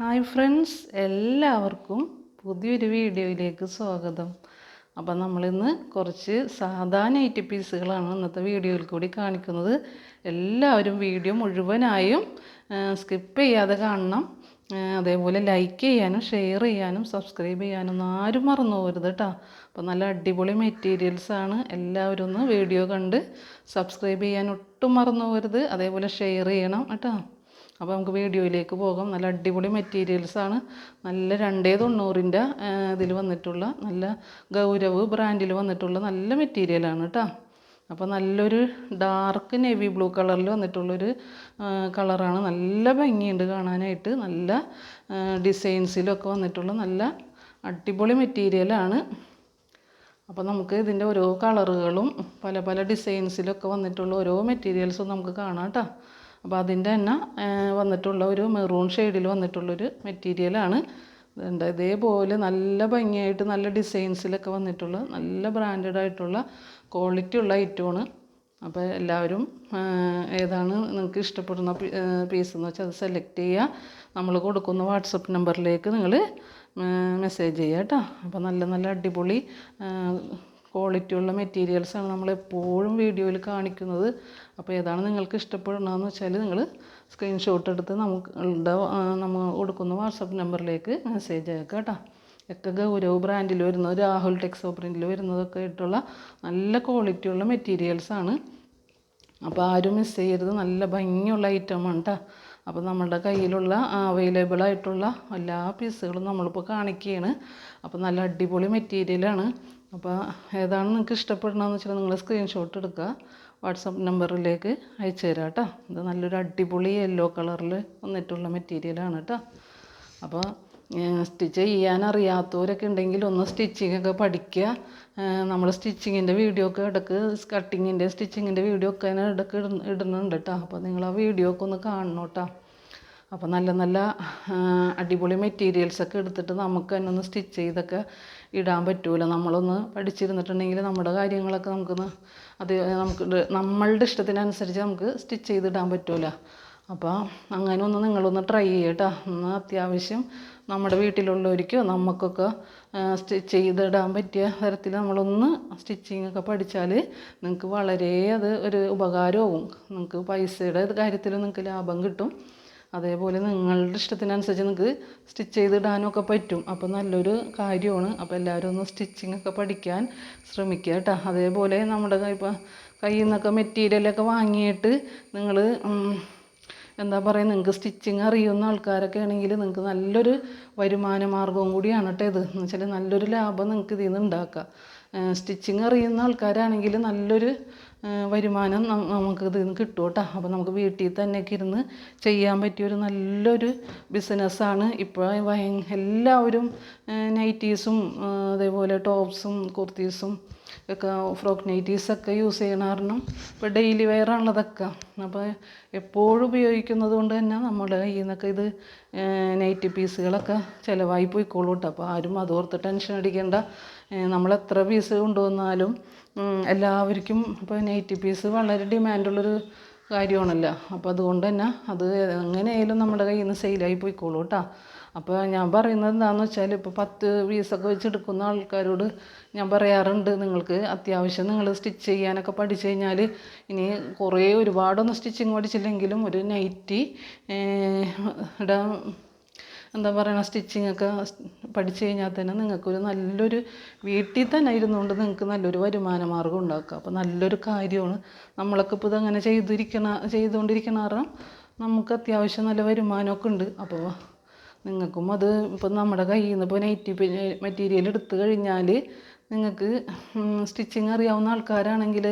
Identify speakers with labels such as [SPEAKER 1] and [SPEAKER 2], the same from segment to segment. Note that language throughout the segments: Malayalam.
[SPEAKER 1] ഹായ് ഫ്രണ്ട്സ് എല്ലാവർക്കും പുതിയൊരു വീഡിയോയിലേക്ക് സ്വാഗതം. അപ്പം നമ്മളിന്ന് കുറച്ച് സാധാ നൈറ്റ് പീസുകളാണ് ഇന്നത്തെ വീഡിയോയിൽ കൂടി കാണിക്കുന്നത്. എല്ലാവരും വീഡിയോ മുഴുവനായും സ്കിപ്പ് ചെയ്യാതെ കാണണം. അതേപോലെ ലൈക്ക് ചെയ്യാനും ഷെയർ ചെയ്യാനും സബ്സ്ക്രൈബ് ചെയ്യാനും ആരും മറന്നു പോകരുത് കേട്ടോ അപ്പോൾ നല്ല അടിപൊളി മെറ്റീരിയൽസാണ് എല്ലാവരും ഒന്ന് വീഡിയോ കണ്ട് സബ്സ്ക്രൈബ് ചെയ്യാൻ ഒട്ടും മറന്നു പോകരുത് അതേപോലെ ഷെയർ ചെയ്യണം കേട്ടോ അപ്പോൾ നമുക്ക് വീഡിയോയിലേക്ക് പോകാം. നല്ല അടിപൊളി മെറ്റീരിയൽസാണ് നല്ല രണ്ടേ തൊണ്ണൂറിന്റെ ഇതിൽ വന്നിട്ടുള്ള നല്ല ഗൗരവ് ബ്രാൻഡിൽ വന്നിട്ടുള്ള നല്ല മെറ്റീരിയലാണ് കേട്ടോ അപ്പോൾ നല്ലൊരു ഡാർക്ക് നെവി ബ്ലൂ കളറിൽ വന്നിട്ടുള്ളൊരു കളറാണ് നല്ല ഭംഗിയുണ്ട് കാണാനായിട്ട്. നല്ല ഡിസൈൻസിലൊക്കെ വന്നിട്ടുള്ള നല്ല അടിപൊളി മെറ്റീരിയലാണ് അപ്പോൾ നമുക്ക് ഇതിന്റെ ഓരോ കളറുകളും പല പല ഡിസൈൻസിലൊക്കെ വന്നിട്ടുള്ള ഓരോ മെറ്റീരിയൽസും നമുക്ക് കാണാം കേട്ടോ അപ്പോൾ അതിന്റെ തന്നെ വന്നിട്ടുള്ള ഒരു മെറൂൺ ഷെയ്ഡിൽ വന്നിട്ടുള്ളൊരു മെറ്റീരിയലാണ് ഇതുണ്ട്. ഇതേപോലെ നല്ല ഭംഗിയായിട്ട് നല്ല ഡിസൈൻസിലൊക്കെ വന്നിട്ടുള്ള നല്ല ബ്രാൻഡഡ് ആയിട്ടുള്ള ക്വാളിറ്റി ഉള്ള ഐറ്റമാണ് അപ്പോൾ എല്ലാവരും ഏതാണ് നിങ്ങൾക്ക് ഇഷ്ടപ്പെടുന്ന പീസ് എന്ന് വെച്ചാൽ അത് സെലക്ട് ചെയ്യുക നമ്മൾ കൊടുക്കുന്ന വാട്സപ്പ് നമ്പറിലേക്ക് നിങ്ങൾ മെസ്സേജ് ചെയ്യുക കേട്ടോ അപ്പോൾ നല്ല നല്ല അടിപൊളി ക്വാളിറ്റി ഉള്ള മെറ്റീരിയൽസാണ് നമ്മളെപ്പോഴും വീഡിയോയിൽ കാണിക്കുന്നത്. അപ്പോൾ ഏതാണ് നിങ്ങൾക്ക് ഇഷ്ടപ്പെടുന്നതെന്ന് വെച്ചാൽ നിങ്ങൾ സ്ക്രീൻഷോട്ട് എടുത്ത് നമുക്കുടെ നമ്മൾ കൊടുക്കുന്ന വാട്സപ്പ് നമ്പറിലേക്ക് മെസ്സേജ് അയക്കുക കേട്ടോ. ഒക്കെ ഗൗരവ് ബ്രാൻഡിൽ വരുന്നത് രാഹുൽ ടെക്സോ പ്രിന്റിൽ വരുന്നതൊക്കെ ആയിട്ടുള്ള നല്ല ക്വാളിറ്റി ഉള്ള മെറ്റീരിയൽസാണ് അപ്പോൾ ആരും മിസ് ചെയ്യരുത്. നല്ല ഭംഗിയുള്ള ഐറ്റമാണ് കേട്ടോ അപ്പോൾ നമ്മുടെ കയ്യിലുള്ള അവൈലബിൾ ആയിട്ടുള്ള എല്ലാ പീസുകളും നമ്മളിപ്പോൾ കാണിക്കുകയാണ് അപ്പോൾ നല്ല അടിപൊളി മെറ്റീരിയലാണ് അപ്പോൾ ഏതാണ് നിങ്ങൾക്ക് ഇഷ്ടപ്പെടണമെന്ന് വെച്ചാൽ നിങ്ങൾ സ്ക്രീൻഷോട്ട് എടുക്കുക. വാട്സപ്പ് നമ്പറിലേക്ക് അയച്ചു തരാം കേട്ടോ. ഇത് നല്ലൊരു അടിപൊളി യെല്ലോ കളറിൽ വന്നിട്ടുള്ള മെറ്റീരിയലാണ് കേട്ടോ. അപ്പോൾ സ്റ്റിച്ച് ചെയ്യാൻ അറിയാത്തവരൊക്കെ ഉണ്ടെങ്കിൽ ഒന്ന് സ്റ്റിച്ചിങ് ഒക്കെ പഠിക്കുക. നമ്മൾ സ്റ്റിച്ചിങ്ങിന്റെ വീഡിയോ ഒക്കെ ഇടയ്ക്ക് കട്ടിങ്ങിന്റെ സ്റ്റിച്ചിങ്ങിന്റെ വീഡിയോ ഒക്കെ ഇടുന്ന- ഇടുന്നുണ്ട് കേട്ടോ. അപ്പോൾ നിങ്ങൾ ആ വീഡിയോ ഒക്കെ ഒന്ന് കാണണം കേട്ടോ. അപ്പോൾ നല്ല നല്ല അടിപൊളി മെറ്റീരിയൽസൊക്കെ എടുത്തിട്ട് നമുക്ക് തന്നെ ഒന്ന് സ്റ്റിച്ച് ചെയ്തൊക്കെ ഇടാൻ പറ്റൂല. നമ്മളൊന്ന് പഠിച്ചിരുന്നിട്ടുണ്ടെങ്കിൽ നമ്മുടെ കാര്യങ്ങളൊക്കെ നമുക്കൊന്ന് അത് നമുക്ക് നമ്മളുടെ ഇഷ്ടത്തിനനുസരിച്ച് നമുക്ക് സ്റ്റിച്ച് ചെയ്തിടാൻ പറ്റൂല. അപ്പോൾ അങ്ങനെ ഒന്ന് നിങ്ങളൊന്ന് ട്രൈ ചെയ്യട്ടോ. ഒന്ന് അത്യാവശ്യം നമ്മുടെ വീട്ടിലുള്ളവർക്കോ നമുക്കൊക്കെ സ്റ്റിച്ച് ചെയ്തിടാൻ പറ്റിയ തരത്തിൽ നമ്മളൊന്ന് സ്റ്റിച്ചിങ് ഒക്കെ പഠിച്ചാൽ നിങ്ങൾക്ക് വളരെ അത് ഒരു ഉപകാരമാവും നിങ്ങൾക്ക് പൈസയുടെ കാര്യത്തിൽ നിങ്ങൾക്ക് ലാഭം കിട്ടും. അതേപോലെ നിങ്ങളുടെ ഇഷ്ടത്തിനനുസരിച്ച് നിങ്ങൾക്ക് സ്റ്റിച്ച് ചെയ്തിടാനും ഒക്കെ പറ്റും. അപ്പോൾ നല്ലൊരു കാര്യമാണ്. അപ്പോൾ എല്ലാവരും ഒന്ന് സ്റ്റിച്ചിങ് ഒക്കെ പഠിക്കാൻ ശ്രമിക്കുക കേട്ടോ. അതേപോലെ നമ്മുടെ ഇപ്പോൾ കയ്യിൽ നിന്നൊക്കെ മെറ്റീരിയലൊക്കെ വാങ്ങിയിട്ട് നിങ്ങൾ എന്താ പറയുക നിങ്ങൾക്ക് സ്റ്റിച്ചിങ് അറിയുന്ന ആൾക്കാരൊക്കെ ആണെങ്കിൽ നിങ്ങൾക്ക് നല്ലൊരു വരുമാന മാർഗവും കൂടിയാണ് കേട്ടോ ഇത്. എന്ന് വെച്ചാൽ നല്ലൊരു ലാഭം നിങ്ങൾക്ക് ഇതിൽ നിന്ന് ഉണ്ടാക്കാം സ്റ്റിച്ചിങ് അറിയുന്ന ആൾക്കാരാണെങ്കിൽ നല്ലൊരു വരുമാനം നമുക്ക് ഇതിൽ നിന്ന് കിട്ടും കേട്ടോ. അപ്പോൾ നമുക്ക് വീട്ടിൽ തന്നെയൊക്കെ ഇരുന്ന് ചെയ്യാൻ പറ്റിയൊരു നല്ലൊരു ബിസിനസ്സാണ് ഇപ്പോൾ എല്ലാവരും നൈറ്റീസും അതേപോലെ ടോപ്സും കുർത്തീസും ഒക്കെ ഫ്രോക്ക് നൈറ്റീസൊക്കെ യൂസ് ചെയ്യണ കാരണം ഇപ്പോൾ ഡെയിലി വെയർ ആണുള്ളതൊക്കെ അപ്പോൾ എപ്പോഴും ഉപയോഗിക്കുന്നത് കൊണ്ട് തന്നെ നമ്മുടെ കയ്യിൽ നിന്നൊക്കെ ഇത് നൈറ്റി പീസുകളൊക്കെ ചിലവായി പോയിക്കോളൂ കേട്ടോ. അപ്പോൾ ആരും അതോർത്ത് ടെൻഷൻ അടിക്കേണ്ട. നമ്മൾ എത്ര പീസ് കൊണ്ടുവന്നാലും എല്ലാവർക്കും ഇപ്പോൾ നൈറ്റി പീസ് വളരെ ഡിമാൻഡുള്ളൊരു കാര്യമാണല്ലോ. അപ്പോൾ അതുകൊണ്ട് തന്നെ അത് എങ്ങനെയായാലും നമ്മുടെ കയ്യിൽ നിന്ന് സെയിലായി പോയിക്കോളൂ കേട്ടോ. അപ്പോൾ ഞാൻ പറയുന്നത് എന്താണെന്ന് വെച്ചാൽ ഇപ്പോൾ പത്ത് പീസൊക്കെ വെച്ചെടുക്കുന്ന ആൾക്കാരോട് ഞാൻ പറയാറുണ്ട് നിങ്ങൾക്ക് അത്യാവശ്യം നിങ്ങൾ സ്റ്റിച്ച് ചെയ്യാനൊക്കെ പഠിച്ചു കഴിഞ്ഞാൽ ഇനി കുറേ ഒരുപാടൊന്നും സ്റ്റിച്ചിങ് പഠിച്ചില്ലെങ്കിലും ഒരു നൈറ്റി ഇടാൻ എന്താ പറയുക സ്റ്റിച്ചിങ് ഒക്കെ പഠിച്ചു കഴിഞ്ഞാൽ തന്നെ നിങ്ങൾക്കൊരു നല്ലൊരു വീട്ടിൽ തന്നെ ഇരുന്നുകൊണ്ട് നിങ്ങൾക്ക് നല്ലൊരു വരുമാന മാർഗം ഉണ്ടാക്കുക അപ്പോൾ നല്ലൊരു കാര്യമാണ്. നമ്മളൊക്കെ ഇപ്പോൾ ഇതങ്ങനെ ചെയ്തിരിക്കണ ചെയ്തുകൊണ്ടിരിക്കണ കാരണം നമുക്ക് അത്യാവശ്യം നല്ല വരുമാനമൊക്കെ ഉണ്ട്. അപ്പോൾ നിങ്ങൾക്കും അത് ഇപ്പം നമ്മുടെ കയ്യിൽ നിന്ന് ഇപ്പോൾ നൈറ്റി മെറ്റീരിയൽ എടുത്തു കഴിഞ്ഞാൽ നിങ്ങൾക്ക് സ്റ്റിച്ചിങ് അറിയാവുന്ന ആൾക്കാരാണെങ്കിൽ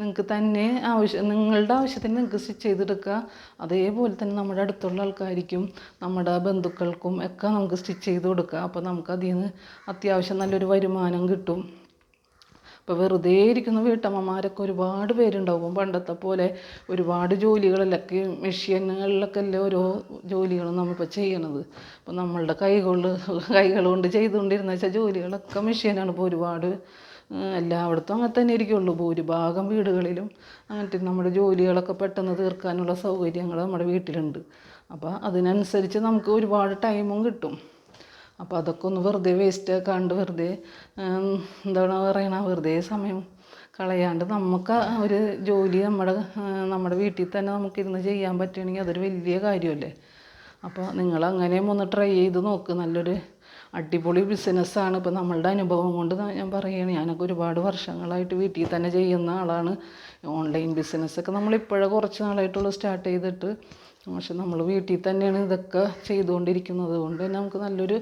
[SPEAKER 1] നിങ്ങൾക്ക് തന്നെ ആവശ്യം നിങ്ങളുടെ ആവശ്യത്തിന് നിങ്ങൾക്ക് സ്റ്റിച്ച് ചെയ്തെടുക്കുക. അതേപോലെ തന്നെ നമ്മുടെ അടുത്തുള്ള ആൾക്കാർക്കും നമ്മുടെ ബന്ധുക്കൾക്കും ഒക്കെ നമുക്ക് സ്റ്റിച്ച് ചെയ്ത് കൊടുക്കുക. അപ്പോൾ നമുക്ക് അതിൽ നിന്ന് അത്യാവശ്യം നല്ലൊരു വരുമാനം കിട്ടും. ഇപ്പോൾ വെറുതെ ഇരിക്കുന്ന വീട്ടമ്മമാരൊക്കെ ഒരുപാട് പേരുണ്ടാവും. പണ്ടത്തെ പോലെ ഒരുപാട് ജോലികളിലൊക്കെ മെഷീനുകളിലൊക്കെ അല്ലേ ഓരോ ജോലികളും നമ്മളിപ്പോൾ ചെയ്യണത്. അപ്പോൾ നമ്മളുടെ കൈകൊണ്ട് കൈകൾ കൊണ്ട് ചെയ്തുകൊണ്ടിരുന്ന വെച്ചാൽ ജോലികളൊക്കെ മെഷീനാണ്. ഇപ്പോൾ ഒരുപാട് എല്ലായിടത്തും അങ്ങനെ തന്നെ ഇരിക്കുള്ളൂ. ഭൂരിഭാഗം വീടുകളിലും അങ്ങനത്തെ നമ്മുടെ ജോലികളൊക്കെ പെട്ടെന്ന് തീർക്കാനുള്ള സൗകര്യങ്ങൾ നമ്മുടെ വീട്ടിലുണ്ട്. അപ്പോൾ അതിനനുസരിച്ച് നമുക്ക് ഒരുപാട് ടൈമും കിട്ടും. അപ്പോൾ അതൊക്കെ ഒന്ന് വെറുതെ വേസ്റ്റ് ആക്കാണ്ട് വെറുതെ എന്താണ് പറയണ വെറുതെ സമയം കളയാണ്ട് നമുക്ക് ഒരു ജോലി നമ്മുടെ നമ്മുടെ വീട്ടിൽ തന്നെ നമുക്കിരുന്ന് ചെയ്യാൻ പറ്റുകയാണെങ്കിൽ അതൊരു വലിയ കാര്യമല്ലേ? അപ്പോൾ നിങ്ങൾ അങ്ങനെ ഒന്ന് ട്രൈ ചെയ്ത് നോക്ക്. നല്ലൊരു അടിപൊളി ബിസിനസ്സാണ് ഇപ്പോൾ നമ്മളുടെ അനുഭവം കൊണ്ട് ഞാൻ പറയുകയാണ് ഞാനൊക്കെ ഒരുപാട് വർഷങ്ങളായിട്ട് വീട്ടിൽ തന്നെ ചെയ്യുന്ന ആളാണ്. ഓൺലൈൻ ബിസിനസ്സൊക്കെ നമ്മളിപ്പോഴേ കുറച്ച് നാളായിട്ടുള്ളൂ സ്റ്റാർട്ട് ചെയ്തിട്ട്. പക്ഷെ നമ്മൾ വീട്ടിൽ തന്നെയാണ് ഇതൊക്കെ ചെയ്തുകൊണ്ടിരിക്കുന്നത്. കൊണ്ട് തന്നെ നമുക്ക് നല്ലൊരു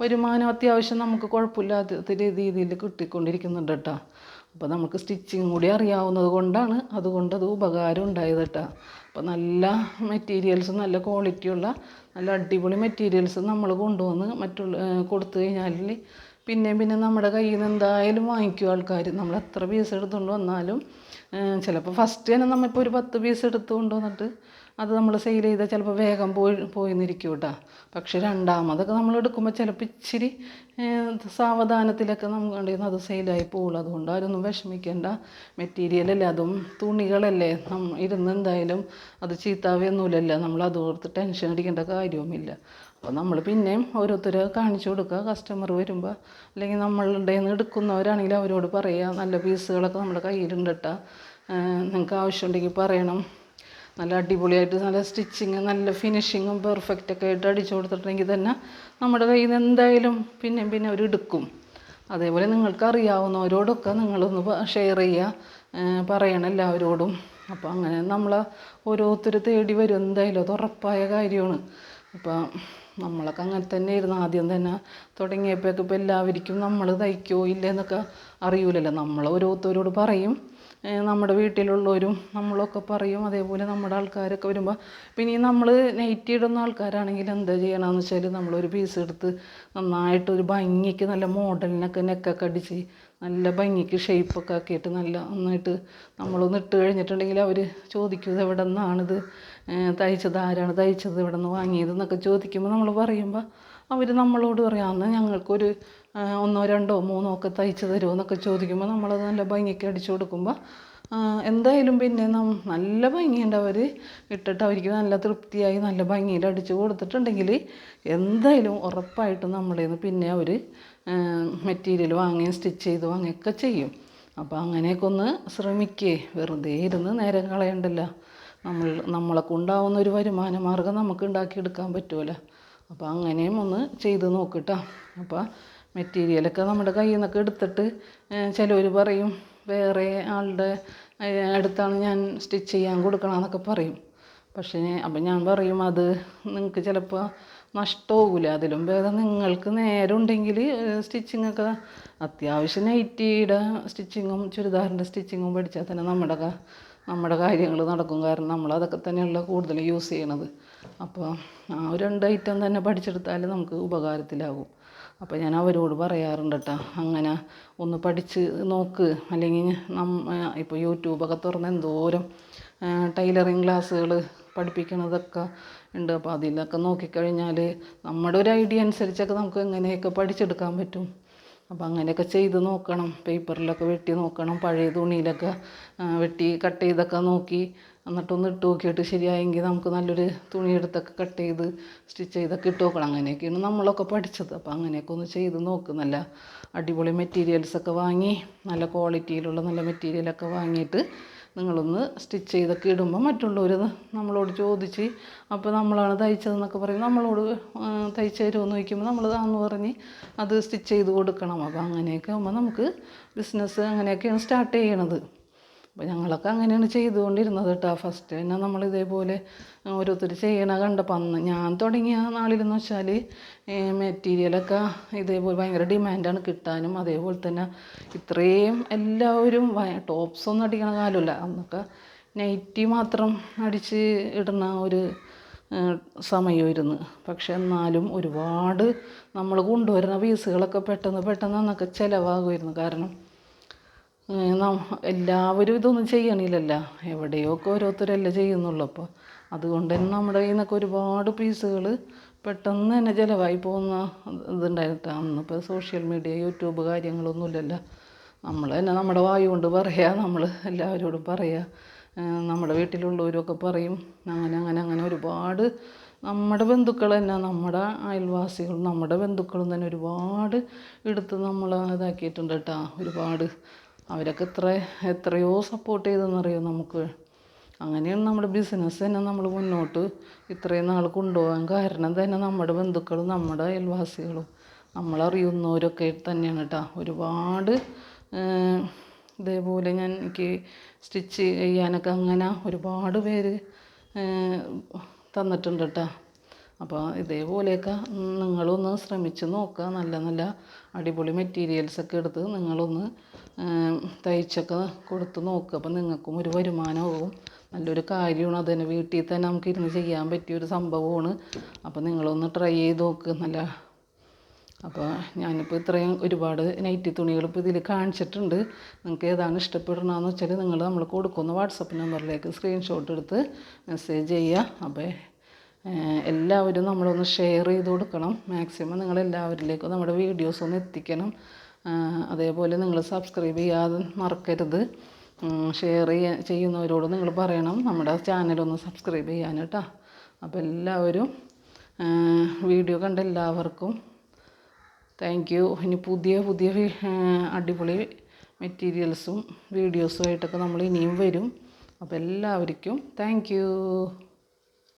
[SPEAKER 1] വരുമാനം അത്യാവശ്യം നമുക്ക് കുഴപ്പമില്ലാത്ത രീതിയിൽ കിട്ടിക്കൊണ്ടിരിക്കുന്നുണ്ട് കേട്ടോ. അപ്പോൾ നമുക്ക് സ്റ്റിച്ചിങ് കൂടി അറിയാവുന്നത് കൊണ്ടാണ് അതുകൊണ്ട് അത് ഉപകാരം ഉണ്ടായത് കേട്ടോ. അപ്പോൾ നല്ല മെറ്റീരിയൽസ് നല്ല ക്വാളിറ്റിയുള്ള നല്ല അടിപൊളി മെറ്റീരിയൽസ് നമ്മൾ കൊണ്ടുവന്ന് മറ്റുള്ള കൊടുത്തു കഴിഞ്ഞാൽ പിന്നെയും പിന്നെ നമ്മുടെ കയ്യിൽ നിന്ന് എന്തായാലും വാങ്ങിക്കും ആൾക്കാർ നമ്മൾ എത്ര പീസ് എടുത്തുകൊണ്ട് വന്നാലും ചിലപ്പോൾ ഫസ്റ്റ് തന്നെ നമ്മളിപ്പോൾ ഒരു പത്ത് പീസ് എടുത്തുകൊണ്ട് വന്നിട്ട് അത് നമ്മൾ സെയിൽ ചെയ്താൽ ചിലപ്പോൾ വേഗം പോയി പോയി നിൽക്കും കേട്ടോ പക്ഷെ രണ്ടാമതൊക്കെ നമ്മൾ എടുക്കുമ്പോൾ ചിലപ്പോൾ ഇച്ചിരി സാവധാനത്തിലൊക്കെ നമുക്ക് അത് സെയിലായി പോകുള്ളൂ അതുകൊണ്ട് അതൊന്നും വിഷമിക്കേണ്ട. മെറ്റീരിയലല്ലേ അതും തുണികളല്ലേ നം ഇരുന്ന് എന്തായാലും അത് ചീത്താവൊന്നുമില്ലല്ലോ നമ്മൾ അത് ഓർത്ത് ടെൻഷൻ അടിക്കേണ്ട കാര്യവുമില്ല. അപ്പോൾ നമ്മൾ പിന്നെയും ഓരോരുത്തരെ കാണിച്ചു കൊടുക്കുക. കസ്റ്റമർ വരുമ്പോൾ അല്ലെങ്കിൽ നമ്മളുടെ നിന്ന് എടുക്കുന്നവരാണെങ്കിൽ അവരോട് പറയുക നല്ല പീസുകളൊക്കെ നമ്മുടെ കയ്യിലുണ്ട് കേട്ടോ നിങ്ങൾക്ക് ആവശ്യമുണ്ടെങ്കിൽ പറയണം. നല്ല അടിപൊളിയായിട്ട് നല്ല സ്റ്റിച്ചിങ് നല്ല ഫിനിഷിങ്ങും പെർഫെക്റ്റ് ഒക്കെ ആയിട്ട് അടിച്ചു കൊടുത്തിട്ടുണ്ടെങ്കിൽ തന്നെ നമ്മുടെ കയ്യിൽ നിന്ന് എന്തായാലും പിന്നെയും പിന്നെ അവർ എടുക്കും. അതേപോലെ നിങ്ങൾക്ക് അറിയാവുന്നവരോടൊക്കെ നിങ്ങളൊന്ന് ഷെയർ ചെയ്യുക പറയണം എല്ലാവരോടും. അപ്പോൾ അങ്ങനെ നമ്മൾ ഓരോരുത്തർ തേടി വരും എന്തായാലും അത് ഉറപ്പായ കാര്യമാണ്. ഇപ്പം നമ്മളൊക്കെ അങ്ങനെ തന്നെ ഇരുന്ന് ആദ്യം തന്നെ തുടങ്ങിയപ്പോഴൊക്കെ ഇപ്പോൾ എല്ലാവർക്കും നമ്മൾ തയ്ക്കോ ഇല്ലെന്നൊക്കെ അറിയൂലല്ലോ. നമ്മൾ ഓരോരുത്തരോട് പറയും. നമ്മുടെ വീട്ടിലുള്ളവരും നമ്മളൊക്കെ പറയും അതേപോലെ നമ്മുടെ ആൾക്കാരൊക്കെ വരുമ്പോൾ പിന്നെ ഈ നമ്മൾ നൈറ്റി ഇടുന്ന ആൾക്കാരാണെങ്കിൽ എന്താ ചെയ്യണമെന്ന് വെച്ചാൽ നമ്മളൊരു പീസ് എടുത്ത് നന്നായിട്ട് ഒരു ഭംഗിക്ക് നല്ല മോഡലിനൊക്കെ നെക്കൊക്കെ അടിച്ച് നല്ല ഭംഗിക്ക് ഷേപ്പൊക്കെ ആക്കിയിട്ട് നല്ല നന്നായിട്ട് നമ്മളൊന്ന് ഇട്ട് കഴിഞ്ഞിട്ടുണ്ടെങ്കിൽ അവർ ചോദിക്കും ഇത് എവിടെ നിന്നാണിത് തയ്ച്ചത് ആരാണ് തയ്ച്ചത്? എവിടെ നിന്ന് വാങ്ങിയത് എന്നൊക്കെ ചോദിക്കുമ്പോൾ നമ്മൾ പറയുമ്പോൾ അവർ നമ്മളോട് പറയും അന്ന് ഞങ്ങൾക്കൊരു ഒന്നോ രണ്ടോ മൂന്നോ ഒക്കെ തയ്ച്ച് തരുമോ എന്നൊക്കെ ചോദിക്കുമ്പോൾ നമ്മളത് നല്ല ഭംഗിക്ക് അടിച്ചു കൊടുക്കുമ്പോൾ എന്തായാലും പിന്നെ നല്ല ഭംഗിയുണ്ട് അവർ ഇട്ടിട്ട് അവർക്ക് നല്ല തൃപ്തിയായി നല്ല ഭംഗിയിൽ അടിച്ച് കൊടുത്തിട്ടുണ്ടെങ്കിൽ എന്തായാലും ഉറപ്പായിട്ടും നമ്മളിൽ നിന്ന് പിന്നെ അവർ മെറ്റീരിയൽ വാങ്ങുകയും സ്റ്റിച്ച് ചെയ്ത് വാങ്ങുകയൊക്കെ ചെയ്യും. അപ്പോൾ അങ്ങനെയൊക്കെ ഒന്ന് ശ്രമിക്കേ. വെറുതെ ഇരുന്ന് നേരം കളയണ്ടല്ലോ. നമ്മൾ നമ്മളെ കൊണ്ടാവുന്ന ഒരു വരുമാന മാർഗം നമുക്ക് ഉണ്ടാക്കിയെടുക്കാൻ പറ്റുമല്ലോ അപ്പോൾ അങ്ങനെയും ഒന്ന് ചെയ്ത് നോക്കിട്ടോ. അപ്പോൾ മെറ്റീരിയലൊക്കെ നമ്മുടെ കയ്യിൽ നിന്നൊക്കെ എടുത്തിട്ട് ചിലവർ പറയും വേറെ ആളുടെ അടുത്താണ് ഞാൻ സ്റ്റിച്ച് ചെയ്യാൻ കൊടുക്കണമെന്നൊക്കെ പറയും. പക്ഷേ അപ്പം ഞാൻ പറയും അത് നിങ്ങൾക്ക് ചിലപ്പോൾ നഷ്ടമാകില്ല അതിലും ഭേദം നിങ്ങൾക്ക് നേരം ഉണ്ടെങ്കിൽ സ്റ്റിച്ചിങ്ങൊക്കെ അത്യാവശ്യം നൈറ്റിയുടെ സ്റ്റിച്ചിങ്ങും ചുരിദാറിന്റെ സ്റ്റിച്ചിങ്ങും പഠിച്ചാൽ തന്നെ നമ്മുടെ നമ്മുടെ കാര്യങ്ങൾ നടക്കും. കാരണം നമ്മൾ അതൊക്കെ തന്നെയുള്ള കൂടുതൽ യൂസ് ചെയ്യണത്. അപ്പോൾ ആ ഒരു രണ്ട് ഐറ്റം തന്നെ പഠിച്ചെടുത്താൽ നമുക്ക് ഉപകാരത്തിലാകും. അപ്പോൾ ഞാൻ അവരോട് പറയാറുണ്ട് കേട്ടോ അങ്ങനെ ഒന്ന് പഠിച്ച് നോക്ക്. അല്ലെങ്കിൽ നമ്മ ഇപ്പോൾ യൂട്യൂബൊക്കെ തുറന്ന് എന്തോരം ടൈലറിങ് ക്ലാസ്സുകൾ പഠിപ്പിക്കണതൊക്കെ ഉണ്ട്. അപ്പോൾ അതിലൊക്കെ നോക്കിക്കഴിഞ്ഞാൽ നമ്മുടെ ഒരു ഐഡിയ അനുസരിച്ചൊക്കെ നമുക്ക് എങ്ങനെയൊക്കെ പഠിച്ചെടുക്കാൻ പറ്റും. അപ്പോൾ അങ്ങനെയൊക്കെ ചെയ്ത് നോക്കണം. പേപ്പറിലൊക്കെ വെട്ടി നോക്കണം. പഴയ തുണിയിലൊക്കെ വെട്ടി കട്ട് ചെയ്തൊക്കെ നോക്കി എന്നിട്ടൊന്ന് ഇട്ട് നോക്കിയിട്ട് ശരിയായെങ്കിൽ നമുക്ക് നല്ലൊരു തുണി എടുത്തൊക്കെ കട്ട് ചെയ്ത് സ്റ്റിച്ച് ചെയ്തൊക്കെ ഇട്ട് നോക്കണം. അങ്ങനെയൊക്കെയാണ് നമ്മളൊക്കെ പഠിച്ചത്. അപ്പോൾ അങ്ങനെയൊക്കെ ഒന്ന് ചെയ്ത് നോക്ക്. നല്ല അടിപൊളി മെറ്റീരിയൽസൊക്കെ വാങ്ങി നല്ല ക്വാളിറ്റിയിലുള്ള നല്ല മെറ്റീരിയലൊക്കെ വാങ്ങിയിട്ട് നിങ്ങളൊന്ന് സ്റ്റിച്ച് ചെയ്തൊക്കെ ഇടുമ്പോൾ മറ്റുള്ളവർ നമ്മളോട് ചോദിച്ച് അപ്പോൾ നമ്മളാണ് തയ്ച്ചതെന്നൊക്കെ പറയും. നമ്മളോട് തയ്ച്ച് തരുമെന്ന് ചോദിക്കുമ്പോൾ നമ്മൾ ആന്ന് പറഞ്ഞ് അത് സ്റ്റിച്ച് ചെയ്ത് കൊടുക്കണം. അപ്പോൾ അങ്ങനെയൊക്കെ ആകുമ്പോൾ നമുക്ക് ബിസിനസ് അങ്ങനെയൊക്കെയാണ് സ്റ്റാർട്ട് ചെയ്യണത്. അപ്പോൾ ഞങ്ങളൊക്കെ അങ്ങനെയാണ് ചെയ്തുകൊണ്ടിരുന്നത് കേട്ടോ ഫസ്റ്റ് തന്നെ നമ്മൾ ഇതേപോലെ ഓരോരുത്തർ ചെയ്യണ കണ്ടപ്പോൾ അന്ന് ഞാൻ തുടങ്ങിയ നാളിലെന്ന് വെച്ചാൽ മെറ്റീരിയലൊക്കെ ഇതേപോലെ ഭയങ്കര ഡിമാൻഡാണ് കിട്ടാനും അതേപോലെ തന്നെ ഇത്രയും എല്ലാവരും ടോപ്സ് ഒന്നും അടിക്കണ കാലമല്ല അന്നൊക്കെ നൈറ്റി മാത്രം അടിച്ച് ഇടുന്ന ഒരു സമയമായിരുന്നു. പക്ഷെ എന്നാലും ഒരുപാട് നമ്മൾ കൊണ്ടുവരുന്ന പീസുകളൊക്കെ പെട്ടെന്ന് പെട്ടെന്ന് അന്നൊക്കെ ചിലവാകുമായിരുന്നു. കാരണം എല്ലാവരും ഇതൊന്നും ചെയ്യണില്ലല്ലോ. എവിടെയൊക്കെ ഓരോരുത്തരല്ലേ ചെയ്യുന്നുള്ളൂ. അപ്പോൾ അതുകൊണ്ട് തന്നെ നമ്മുടെ കയ്യിൽ നിന്നൊക്കെ ഒരുപാട് പീസുകൾ പെട്ടെന്ന് തന്നെ ചിലവായി പോകുന്ന ഇതുണ്ടായിട്ട്. അന്നിപ്പോൾ സോഷ്യൽ മീഡിയ യൂട്യൂബ് കാര്യങ്ങളൊന്നുമില്ലല്ലോ. നമ്മൾ തന്നെ നമ്മുടെ വായു കൊണ്ട് പറയുക നമ്മൾ എല്ലാവരോടും പറയുക നമ്മുടെ വീട്ടിലുള്ളവരൊക്കെ പറയും. അങ്ങനെ അങ്ങനെ അങ്ങനെ ഒരുപാട് നമ്മുടെ ബന്ധുക്കൾ തന്നെ നമ്മുടെ അയൽവാസികളും നമ്മുടെ ബന്ധുക്കളും തന്നെ ഒരുപാട് എടുത്ത് നമ്മൾ ഇതാക്കിയിട്ടുണ്ട് കേട്ടോ. ഒരുപാട് അവരൊക്കെ എത്ര എത്രയോ സപ്പോർട്ട് ചെയ്തെന്നറിയോ നമുക്ക്? അങ്ങനെയാണ് നമ്മുടെ ബിസിനസ് തന്നെ നമ്മൾ മുന്നോട്ട് ഇത്രയും നാൾ കൊണ്ടുപോകാൻ കാരണം തന്നെ നമ്മുടെ ബന്ധുക്കളും നമ്മുടെ അയൽവാസികളും. നമ്മളറിയുന്നവരൊക്കെ തന്നെയാണ് കേട്ടോ ഒരുപാട് ഇതേപോലെ ഞാൻ എനിക്ക് സ്റ്റിച്ച് ചെയ്യാനൊക്കെ അങ്ങനെ ഒരുപാട് പേര് തന്നിട്ടുണ്ട് കേട്ടോ അപ്പോൾ ഇതേപോലെയൊക്കെ നിങ്ങളൊന്ന് ശ്രമിച്ച് നോക്കുക. നല്ല നല്ല അടിപൊളി മെറ്റീരിയൽസൊക്കെ എടുത്ത് നിങ്ങളൊന്ന് തയ്ച്ചൊക്കെ കൊടുത്ത് നോക്കുക. അപ്പോൾ നിങ്ങൾക്കും ഒരു വരുമാനമാവും. നല്ലൊരു കാര്യമാണ് അത് തന്നെ വീട്ടിൽ തന്നെ നമുക്ക് ഇരുന്ന് ചെയ്യാൻ പറ്റിയ ഒരു സംഭവമാണ്. അപ്പോൾ നിങ്ങളൊന്ന് ട്രൈ ചെയ്ത് നോക്ക്. നല്ല അപ്പോൾ ഞാനിപ്പോൾ ഇത്രയും ഒരുപാട് നൈറ്റി തുണികൾ ഇപ്പോൾ ഇതിൽ കാണിച്ചിട്ടുണ്ട്. നിങ്ങൾക്ക് ഏതാണ് ഇഷ്ടപ്പെടണമെന്ന് വെച്ചാൽ നിങ്ങൾ നമ്മൾ കൊടുക്കുന്ന വാട്സപ്പ് നമ്പറിലേക്ക് സ്ക്രീൻഷോട്ട് എടുത്ത് മെസ്സേജ് ചെയ്യുക. അപ്പോൾ എല്ലാവരും നമ്മളൊന്ന് ഷെയർ ചെയ്ത് കൊടുക്കണം. മാക്സിമം നിങ്ങൾ എല്ലാവരിലേക്കും നമ്മുടെ വീഡിയോസ് ഒന്ന് എത്തിക്കണം. അതേപോലെ നിങ്ങൾ സബ്സ്ക്രൈബ് ചെയ്യാതെ മറക്കരുത്. ഷെയർ ചെയ്യാൻ ചെയ്യുന്നവരോട് നിങ്ങൾ പറയണം. നമ്മുടെ ചാനലൊന്ന് സബ്സ്ക്രൈബ് ചെയ്യാൻ കേട്ടോ. അപ്പോൾ എല്ലാവരും വീഡിയോ കണ്ട എല്ലാവർക്കും താങ്ക് യു ഇനി പുതിയ പുതിയ അടിപൊളി മെറ്റീരിയൽസും വീഡിയോസും ആയിട്ടൊക്കെ നമ്മൾ ഇനിയും വരും. അപ്പോൾ എല്ലാവർക്കും താങ്ക്